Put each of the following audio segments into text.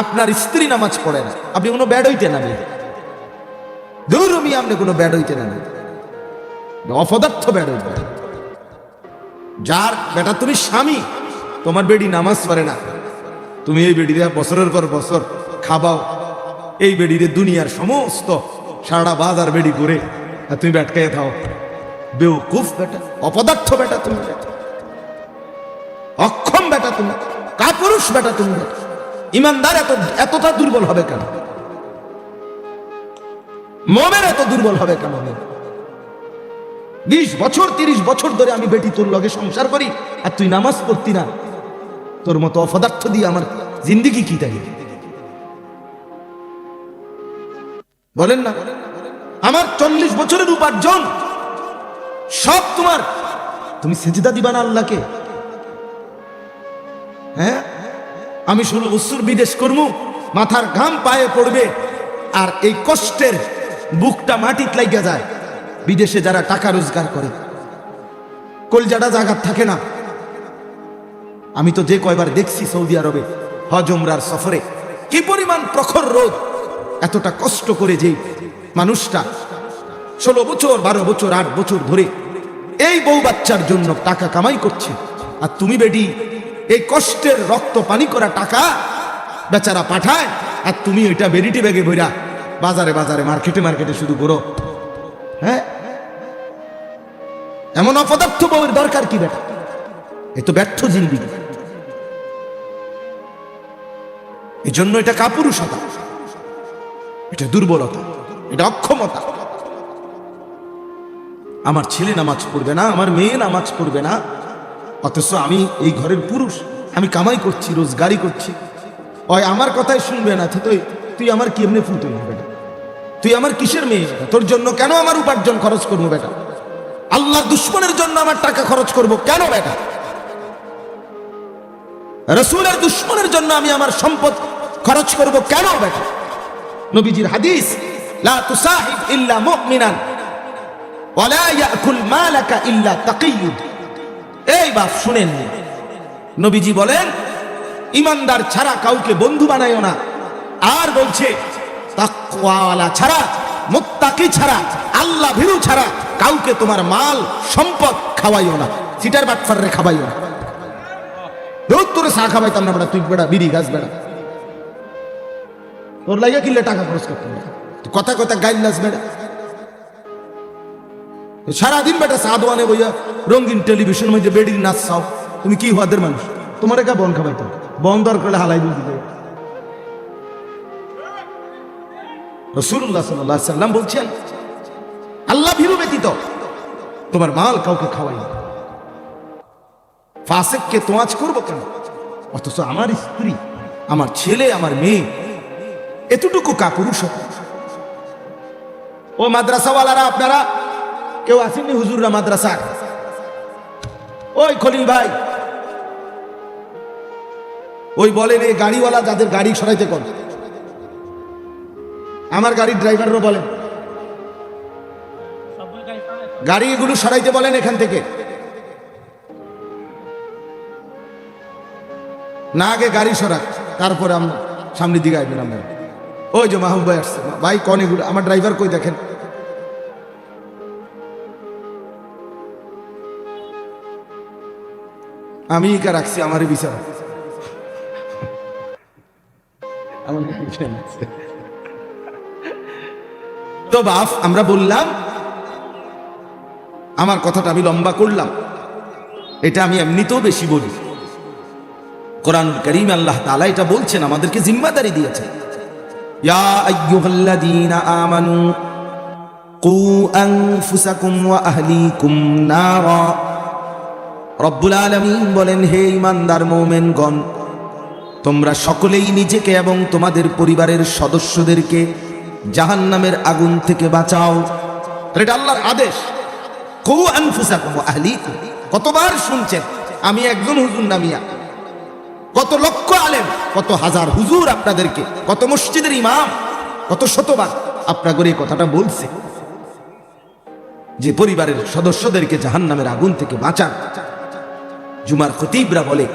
আপনার স্ত্রী নামাজ পড়ে না। আপনি কোনো ব্যাড হইতে না দূর আপনি কোনো ব্যাড হইতে না অপদার্থ ব্যাড হইতে যার, বেটা, তুমি স্বামী, তোমার বেডি নামাজ পড়ে না। তুমি এই বেডিরে বছরের পর বছর খাবাও। এই বেডিরে দুনিয়ার সমস্ত সারা বাজার বেডি করে আর তুমি ব্যাটকাইয়ে খাও বেউকুফ বেটা, অপদার্থ বেটা তুমি। অক্ষম বেটা তুমি। কাপুরুষ বেটা তুমি। বেটা ইমানদার এত, এতটা দুর্বল হবে কেন? মোমের এত দুর্বল হবে কেন? বিশ বছর, তিরিশ বছর ধরে আমি বেটি তোর লগে সংসার করি, আর তুই নামাজ পড়তি না। তোর মতো অপদার্থ দিয়ে আমার জিন্দিগি কি তাই বলেন না। আমার চল্লিশ বছরের উপার্জন, সব তোমার। তুমি সেজিদা দিবা না আল্লাহকে? হ্যাঁ? আমি ষোলো বছর বিদেশ করব মাথার ঘাম পায়ে পড়বে, আর এই কষ্টের বুকটা মাটিত লাগিয়া যায়, বিদেশে যারা টাকা রোজগার করে। কলজাটা জাগার থাকে না। আমি তো যে কয়বার দেখছি সৌদি আরবে হজ উমরার সফরে, কি পরিমাণ প্রখর রোদ, এতটা কষ্ট করে যে মানুষটা ষোলো বছর, বারো বছর, আট বছর ধরে এই বউ বাচ্চার জন্য টাকা কামাই করছে। আর তুমি বেডি এই কষ্টের রক্ত পানি করা টাকা বেচারা পাঠায়, আর তুমি ওইটা বেরিটি ব্যাগে বইরা বাজারে বাজারে, মার্কেটে মার্কেটে শুধু করো হ্যাঁ? এমন অপদার্থ বউয়ের দরকার কি বেটা? এ তো ব্যর্থ জিন্দিগি এই জন্য এটা কাপুরুষতা। এটা দুর্বলতা। এটা অক্ষমতা। আমার ছেলে নামাজ পড়বে না, আমার মেয়ে নামাজ পড়বে না। অথচ আমি এই ঘরের পুরুষ। আমি কামাই করছি রোজগারি করছি। ওই আমার কথাই শুনবে না তুই তুই আমার কি এমনি ফুল তুই তুই আমার কিসের মেয়ে? তোর জন্য কেন আমার উপার্জন খরচ করব বেটা? আল্লাহ দুশ্মনের জন্য আমার টাকা খরচ করব কেন বেটা? রসুলের দুশ্মনের জন্য আমি আমার সম্পদ খরচ করব কেন বেটা? নবীজির হাদিস, লা তুসাহিব ইল্লা মুমিনান মালাকা ইল্লা এই বাপ, শুনেন। নবীজি বলেন, ইমানদার ছাড়া কাউকে বন্ধু বানাইও না। আর বলছে তাকওয়ালা ছাড়া, মুত্তাকি ছাড়া, আল্লাহ ভীরু ছাড়া কাউকে তোমার মাল, সম্পদ খাওয়াইও না। সিটার বাটফারে খাওয়াইও না। রোজ তোরে চা খাওয়াইতাম না বেটা তুই বেটা বিড়ি গাছ বেটা তোর লাগিয়া কিনলে টাকা খরচ তুই কথা কথা গাইলাস বেটা সারাদিন বেটা চা দোয়ানে বইয়া রঙিন টেলিভিশন মধ্যে বেডির নাচ চাও। তুমি কি হওয়াদের মানুষ? তোমার একা বন খাবাইতো বন দরকার হলে হালাই বুঝি দেবে। রসুল্লাহ সাল্লাহ সাল্লাম বলছেন, আল্লাহ ভীরু ব্যতীত তোমার মাল কাউকে খাওয়াই ফাসেককে তোয়াজ করব কেন? অথচ আমার স্ত্রী, আমার ছেলে, আমার মেয়ে, এতটুকু কাপুরুষ ও মাদ্রাসাওয়ালারা, আপনারা কেউ আসেননি হুজুররা মাদ্রাসা ওই খলিল ভাই, ওই বলেন এই গাড়িওয়ালা যাদের গাড়ি সরাইতে কর আমার গাড়ির ড্রাইভারও বলেন। গাড়ি এগুলো সরাইতে বলেন এখান থেকে। না আগে গাড়ি সরাক, তারপরে আমরা সামনের দিকে আসবেন আমরা। ওই যে মাহবুব ভাই আসছে। ভাই, কন এগুলো? আমার ড্রাইভার কই দেখেন? আমি কা রাখছি আমারই বিচার। তো বাপ আমরা বললাম আমার কথাটা আমি লম্বা করলাম। এটা আমি এমনিতেও বেশি বলি। কোরআন করিম আল্লাহ তালা এটা বলছেন আমাদেরকে জিম্মাদারি দিয়েছেন। ইয়া আইয়ুহাল্লাযীনা আমানু কু আনফুসাকুম ওয়া আহলিকুম নারা। রব্বুল আলামিন বলেন, হে ইমানদার মুমিনগণ, তোমরা সকলেই নিজেকে এবং তোমাদের পরিবারের সদস্যদেরকে জাহান্নামের আগুন থেকে বাঁচাও। এটা আল্লাহর আদেশ। কু আনফুসাকুম ওয়া আহলিকুম। কতবার শুনছেন, আমি একজন হুজুর নামিয়া কত লক্ষ আলেম, কত হাজার হুজুর আপনাদেরকে, কত মসজিদের ইমাম, কত শতবার আপনাদের এই কথাটা বলছে। যে পরিবারের সদস্যদেরকে জাহান্নামের আগুন থেকে বাঁচান। জুমার খতিবরা বলে,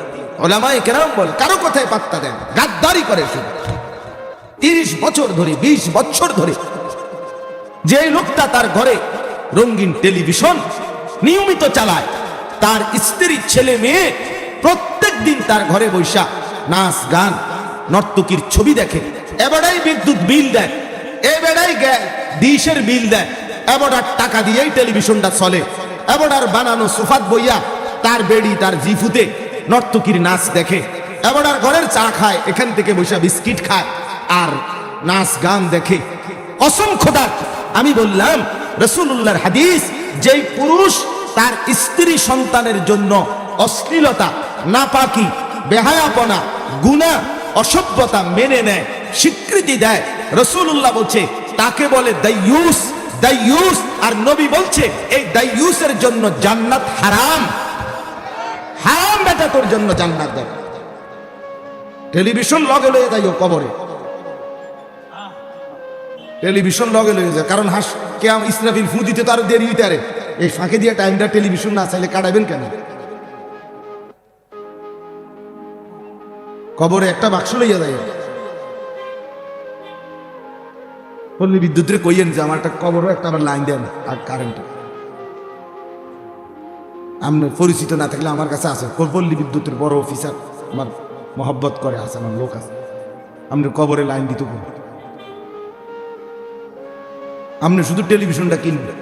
ওলামায়ে কেরাম বলে, কারও কথায় পাত্তা দেন গাদ্দারি করে শুধু। তিরিশ বছর ধরে, বিশ বছর ধরে যে লোকটা তার ঘরে রঙিন টেলিভিশন নিয়মিত চালায়, তার স্ত্রী ছেলে মেয়ে প্রত্যেক দিন তার ঘরে বৈশা নাচ, গান, নর্তকীর ছবি দেখে, এবারাই বিদ্যুৎ বিল দেয়, এবারেই ডিশের বিল দেয়, এবারার টাকা দিয়েই টেলিভিশনটা চলে, এবারার বানানো সুফাত বইয়া তার বেড়ি, তার জিফুতে নর্তকীর নাচ দেখে। এবারার ঘরের চা খায়, এখান থেকে বসে বিস্কিট খায় আর নাচ গান দেখে। অসংখ্যদার আমি বললাম রসুল্লাহর হাদিস, যেই পুরুষ তার স্ত্রী সন্তানের জন্য অশ্লীলতা, নাপাকি, বেহায়াপনা, গুণা, অসভ্যতা মেনে নেয়, স্বীকৃতি দেয়। রসুল্লাহ বলছে, তাকে বলে দাইয়ুস দাইয়ুস। আর নবী বলছে, এই দাইয়ুসের জন্য জান্নাত হারাম। হারাম বেটা, তোর জন্য জান্নাত দেখ টেলিভিশন লগে লয়ে যাইও কবরে। টেলিভিশন লগে লয়ে যায়, কারণ হাস কে আম ইসরাফিল ফু দিতে তো আরও দেরি হইতে আরে এই ফাঁকে দিয়ে টাইমটা টেলিভিশন না চাইলে কাটাবেন কেন? কবরে একটা বাক্স লইয়া যায় পল্লী বিদ্যুতের কইয়েন যে, আমার একটা কবরও একটা আমার লাইন দেন, আর কারেন্ট আপনার পরিচিত না থাকলে আমার কাছে আছে। পল্লী বিদ্যুতের বড় অফিসার আমার মহব্বত করে আছে, আমার লোক আছে। আপনার কবরে লাইন দিতে আপনি শুধু টেলিভিশনটা কিনবেন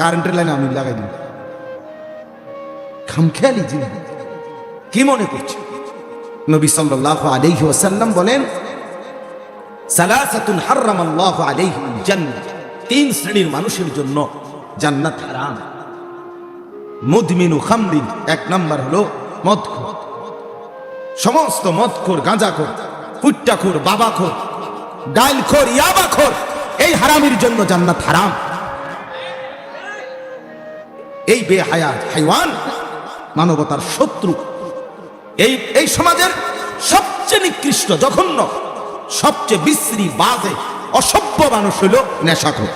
কারেন্টের লাইনে আমি লাগাই দিন খামখেয়ালি জিনিস। কি মনে করছে? নবী সাল্লাল্লাহু আলাইহি ওয়াসাল্লাম বলেন, সালাসাতুন হারামাল্লাহু আলাইহিম জান্নাত তিন শ্রেণির মানুষের জন্য জান্নাত হারাম। মুদমিনু খামরিন এক নাম্বার হলো মদখোর। সমস্ত মদখোর গাঁজাখোর ফুট্টাখোর বাবাখোর ডাইলখোর ইয়াবাখোর, এই হারামির জন্য জান্নাত হারাম। এই বেহায়াত হাইওয়ান মানবতার শত্রু। এই এই সমাজের সবচেয়ে নিকৃষ্ট, জঘন্য, সবচেয়ে বিশ্রী, বাজে, অসভ্য মানুষ হলো নেশাখোর।